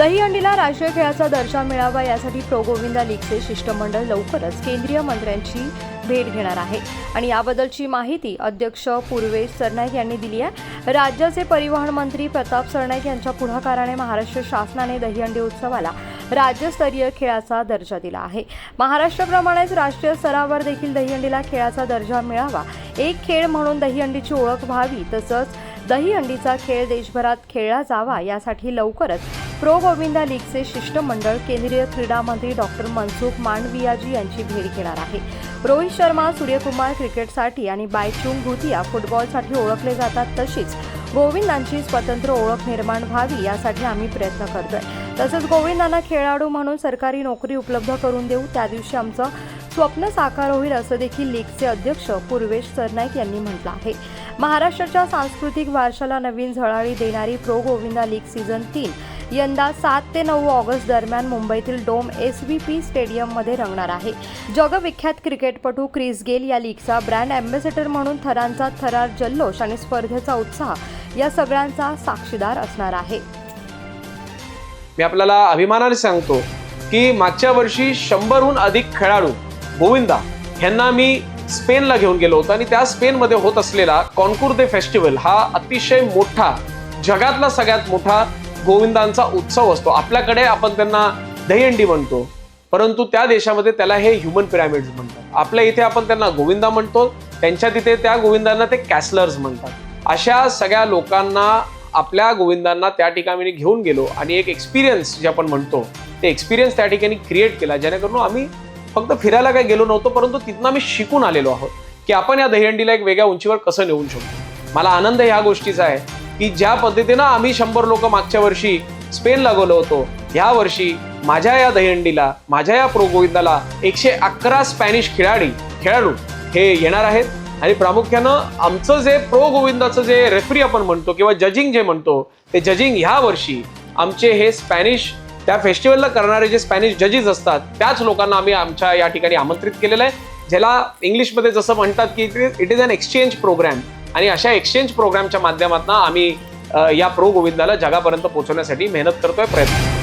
दहीहंडीला राष्ट्रीय खेळाचा दर्जा मिळावा यासाठी प्रोगोविंदा लीगचे शिष्टमंडळ लवकरच केंद्रीय मंत्र्यांची भेट घेणार आहे. आणि याबद्दलची माहिती अध्यक्ष पूर्वेश सरनाईक यांनी दिली आहे. राज्याचे परिवहन मंत्री प्रताप सरनाईक यांच्या पुढाकाराने महाराष्ट्र शासनाने दहीहंडी उत्सवाला राज्यस्तरीय खेळाचा दर्जा दिला आहे. महाराष्ट्राप्रमाणेच राष्ट्रीय स्तरावर देखील दहीहंडीला खेळाचा दर्जा मिळावा. एक खेळ म्हणून दहीहंडीची ओळख व्हावी तसंच दहीहंडीचा खेळ देशभरात खेळला जावा यासाठी लवकरच प्रो गोविंदा लीगचे शिष्टमंडळ केंद्रीय क्रीडा मंत्री डॉक्टर मनसुख मांडवियाजी यांची भेट घेणार आहे. रोहित शर्मा सूर्यकुमार क्रिकेटसाठी आणि बायचुंग भुतिया फुटबॉलसाठी ओळखले जातात तशीच गोविंदांची स्वतंत्र ओळख निर्माण व्हावी यासाठी आम्ही प्रयत्न करतोय. तसंच गोविंदांना खेळाडू म्हणून सरकारी नोकरी उपलब्ध करून देऊ. त्या दिवशी आमचं स्वप्न साकार होईल असं देखील लीगचे अध्यक्ष पूर्वेश सरनाईक यांनी म्हटलं आहे. महाराष्ट्राच्या सांस्कृतिक वारशाला नवीन झळाळी देणारी प्रो गोविंदा लीग सीझन तीन यंदा सात ते नऊ ऑगस्ट दरम्यान मुंबईतील डोम एस व्ही पी स्टेडियममध्ये रंगणार आहे. जगविख्यात क्रिकेटपटू क्रिस गेल या लीगचा ब्रँड अँबॅसेडर म्हणून थरांचा थरार जल्लोष आणि स्पर्धेचा उत्साह या सगळ्यांचा साक्षीदार असणार आहे. मी आपल्याला अभिमानाने सांगतो की मागच्या वर्षी शंभरहून अधिक खेळाडू गोविंदा ह्यांना मी स्पेनला घेऊन गेलो होतो आणि त्या स्पेनमध्ये होत असलेला कॉन्कुर दे फेस्टिवल हा अतिशय मोठा जगातला सगळ्यात मोठा गोविंदांचा उत्सव असतो. आपल्याकडे आपण त्यांना दहीहंडी म्हणतो परंतु त्या देशामध्ये त्याला हे ह्युमन पिरामिड्स म्हणतात. आपल्या इथे आपण त्यांना गोविंदा म्हणतो त्यांच्या तिथे त्या गोविंदांना ते कॅसलर्स म्हणतात. अशा सगळ्या लोकांना आपल्या गोविंदांना त्या ठिकाणी घेऊन गेलो आणि एक एक्सपिरियन्स जे आपण म्हणतो ते एक्सपिरियन्स त्या ठिकाणी क्रिएट केला जेणेकरून आम्ही फक्त फिरायला काही गेलो नव्हतो परंतु तिथनं आम्ही शिकून आलेलो आहोत की आपण या दहीहंडीला एक वेगळ्या उंचीवर कसं नेऊन शकतो मला आनंद ह्या गोष्टीचा आहे की ज्या पद्धतीनं आम्ही शंभर लोक मागच्या वर्षी स्पेनला गेलो होतो ह्या वर्षी माझ्या या दहीहंडीला माझ्या या प्रो गोविंदाला एकशे अकरा स्पॅनिश खेळाडी खेळाडू हे येणार आहेत. आणि प्रामुख्यानं आमचं जे प्रो गोविंदाचं जे रेफरी आपण म्हणतो किंवा जजिंग जे म्हणतो ते जजिंग ह्या वर्षी आमचे हे स्पॅनिश त्या फेस्टिवलला करणारे जे स्पॅनिश जजेस असतात त्याच लोकांना आम्ही आमच्या या ठिकाणी आमंत्रित केलेलं आहे. ज्याला इंग्लिशमध्ये जसं म्हणतात की it is an exchange program आणि अशा एक्सचेंज प्रोग्रामच्या माध्यमातून आम्ही या प्रो गोविंदाला जगापर्यंत पोहोचवण्यासाठी मेहनत करतोय प्रयत्न